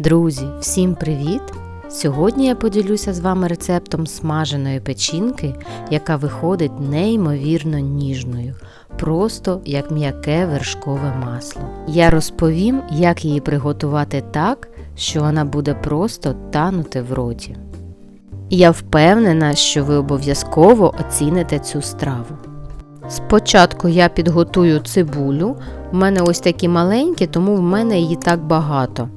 Друзі, всім привіт! Сьогодні я поділюся з вами рецептом смаженої печінки, яка виходить неймовірно ніжною, просто як м'яке вершкове масло. Я розповім, як її приготувати так, що вона буде просто танути в роті. Я впевнена, що ви обов'язково оціните цю страву. Спочатку я підготую цибулю. У мене ось такі маленькі, тому в мене її так багато.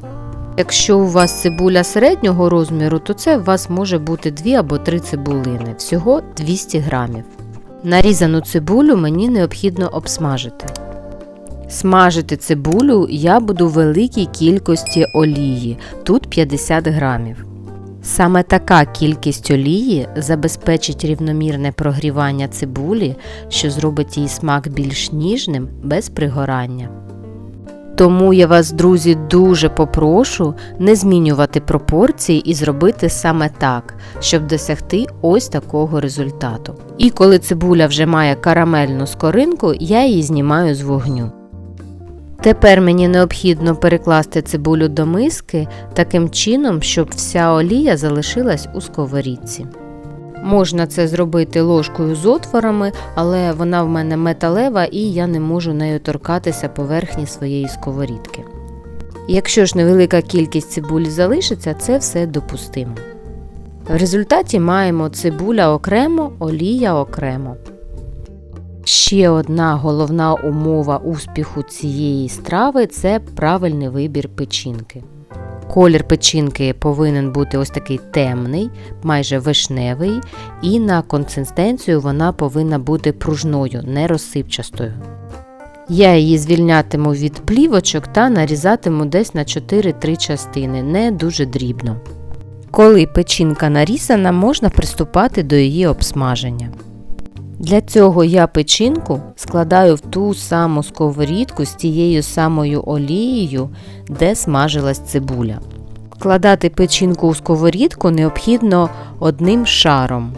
Якщо у вас цибуля середнього розміру, то це у вас може бути 2 або 3 цибулини, всього 200 грамів. Нарізану цибулю мені необхідно обсмажити. Смажити цибулю я буду в великій кількості олії, тут 50 грамів. Саме така кількість олії забезпечить рівномірне прогрівання цибулі, що зробить її смак більш ніжним без пригорання. Тому я вас, друзі, дуже попрошу не змінювати пропорції і зробити саме так, щоб досягти ось такого результату. І коли цибуля вже має карамельну скоринку, я її знімаю з вогню. Тепер мені необхідно перекласти цибулю до миски таким чином, щоб вся олія залишилась у сковорідці. Можна це зробити ложкою з отворами, але вона в мене металева і я не можу нею торкатися поверхні своєї сковорідки. Якщо ж невелика кількість цибулі залишиться, це все допустимо. В результаті маємо цибуля окремо, олія окремо. Ще одна головна умова успіху цієї страви це правильний вибір печінки. Колір печінки повинен бути ось такий темний, майже вишневий, і на консистенцію вона повинна бути пружною, не розсипчастою. Я її звільнятиму від плівочок та нарізатиму десь на 4-3 частини, не дуже дрібно. Коли печінка нарізана, можна приступати до її обсмаження. Для цього я печінку складаю в ту саму сковорідку з тією самою олією, де смажилась цибуля. Вкладати печінку у сковорідку необхідно одним шаром.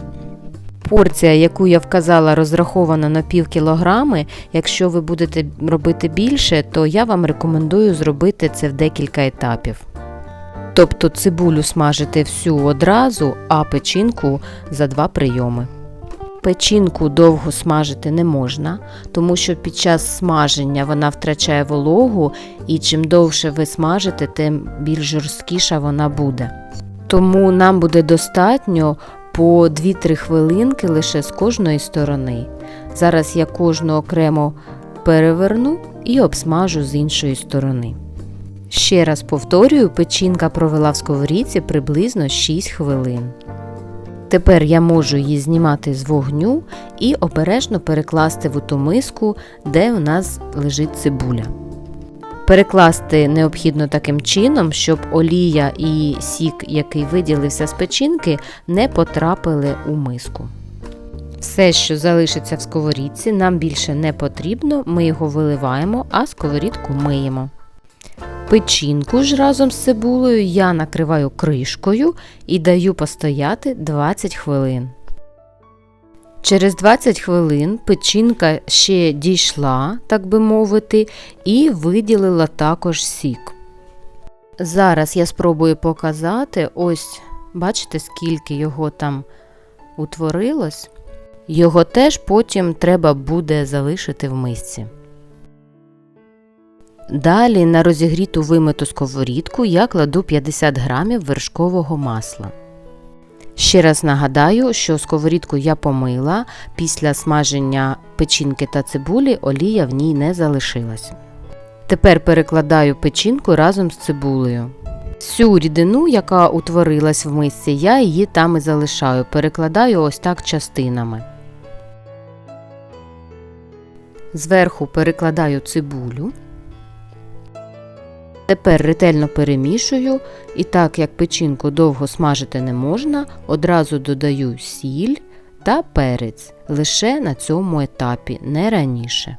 Порція, яку я вказала, розрахована на пів кілограми. Якщо ви будете робити більше, то я вам рекомендую зробити це в декілька етапів. Тобто цибулю смажити всю одразу, а печінку за два прийоми. Печінку довго смажити не можна, тому що під час смаження вона втрачає вологу, і чим довше ви смажите, тим більш жорсткіша вона буде. Тому нам буде достатньо по 2-3 хвилинки лише з кожної сторони. Зараз я кожну окремо переверну і обсмажу з іншої сторони. Ще раз повторюю, печінка провела в сковорідці приблизно 6 хвилин. Тепер я можу її знімати з вогню і обережно перекласти в ту миску, де у нас лежить цибуля. Перекласти необхідно таким чином, щоб олія і сік, який виділився з печінки, не потрапили у миску. Все, що залишиться в сковорідці, нам більше не потрібно, ми його виливаємо, а сковорідку миємо. Печінку ж разом з цибулею я накриваю кришкою і даю постояти 20 хвилин. Через 20 хвилин печінка ще дійшла, так би мовити, і виділила також сік. Зараз я спробую показати, ось, бачите, скільки його там утворилось. Його теж потім треба буде залишити в мисці. Далі на розігріту вимиту сковорідку я кладу 50 грамів вершкового масла. Ще раз нагадаю, що сковорідку я помила, після смаження печінки та цибулі олія в ній не залишилась. Тепер перекладаю печінку разом з цибулею. Всю рідину, яка утворилась в мисці, я її там і залишаю, перекладаю ось так частинами. Зверху перекладаю цибулю. Тепер ретельно перемішую, і так як печінку довго смажити не можна, одразу додаю сіль та перець лише на цьому етапі, не раніше.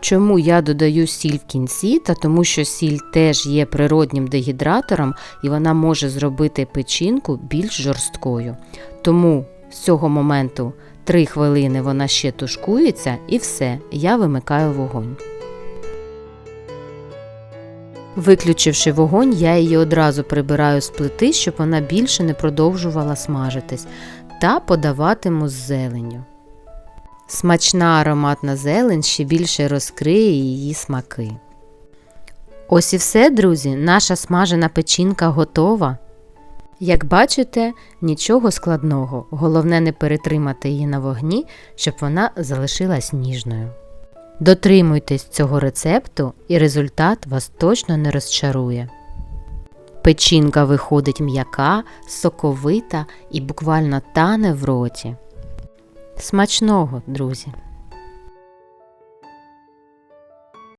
Чому я додаю сіль в кінці? Та тому що сіль теж є природнім дегідратором і вона може зробити печінку більш жорсткою. Тому з цього моменту 3 хвилини вона ще тушкується і все, я вимикаю вогонь. Виключивши вогонь, я її одразу прибираю з плити, щоб вона більше не продовжувала смажитись, та подаватиму з зеленню. Смачна ароматна зелень ще більше розкриє її смаки. Ось і все, друзі, наша смажена печінка готова. Як бачите, нічого складного, головне не перетримати її на вогні, щоб вона залишилась ніжною. Дотримуйтесь цього рецепту і результат вас точно не розчарує. Печінка виходить м'яка, соковита і буквально тане в роті. Смачного, друзі!